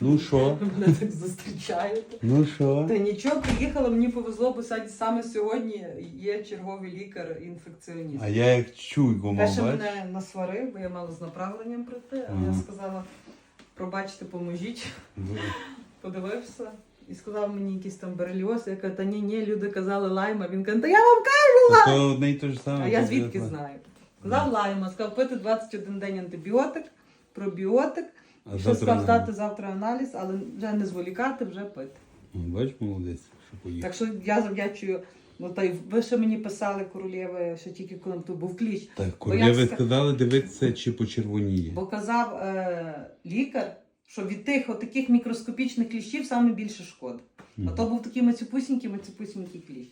Ну що? Мене так зустрічаєте. Ну що? Та нічого, приїхала, мені повезло, бо саме сьогодні є черговий лікар-інфекціоніст. А я як чуйку мав, Перше бачиш? мене насварив, бо я мала з направленням прийти, а я сказала, пробачте, поможіть. Подивився і сказав мені якийсь там берельоз. Я кажу, та ні, ні, люди казали лайма. Він каже, та я вам кажу. То одне й те ж саме. А я звідки знаю? Сказав лайма, сказав пити 21 день антибіотик, пробіотик. Що завтра здати завтра аналіз, але вже не зволікати, вже пити. Бач, молодець, що поїхав. Так що я завдячую. Ну та й ви ще мені писали королєви, що тільки коли тут був кліч. Так, ска- сказали дивитися, чи почервоніє. Бо казав е, лікар, що від тих отаких мікроскопічних кліщів саме більше шкоди. А то був такий мацюпусінький, мацюпусінький кліщ.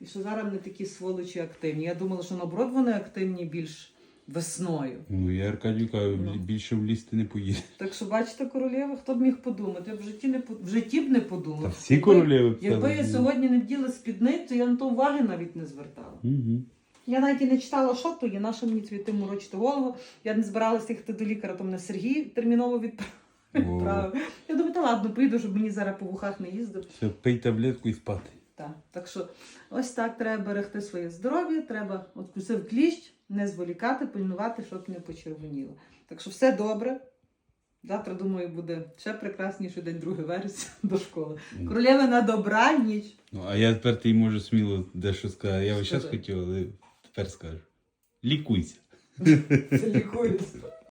І що зараз вони такі сволочі активні. Я думала, що наоборот вони активні більш весною. Ну, я Аркадію кажу, Ну. більше в ліс ти не поїде. Так що, бачите, королеви, хто б міг подумати? Я б в житті не по- в житті б не подумала. Та всі королеви писали. Якби я сьогодні не вділа спідницю, я на то уваги навіть не звертала. Угу. Я навіть і не читала, що то є, наша мені цвіти морочити голову. Я не збиралася їхати до лікаря, то мене Сергій терміново відправ- відправив. Я думаю, та ладно, поїду, щоб мені зараз по вухах не їздив. Все, пий таблетку і спати. Так, так що ось так треба берегти своє здоров'я, треба от кусив кліщ, не зволікати, пильнувати, щоб не почервоніло. Так що все добре. Завтра, думаю, буде ще прекрасніший день 2 вересня до школи. Королева на добраніч. Ну, а я тепер ти можу сміло дещо сказати. Я зараз хотів, але тепер скажу. Лікуйся. Лікуюся.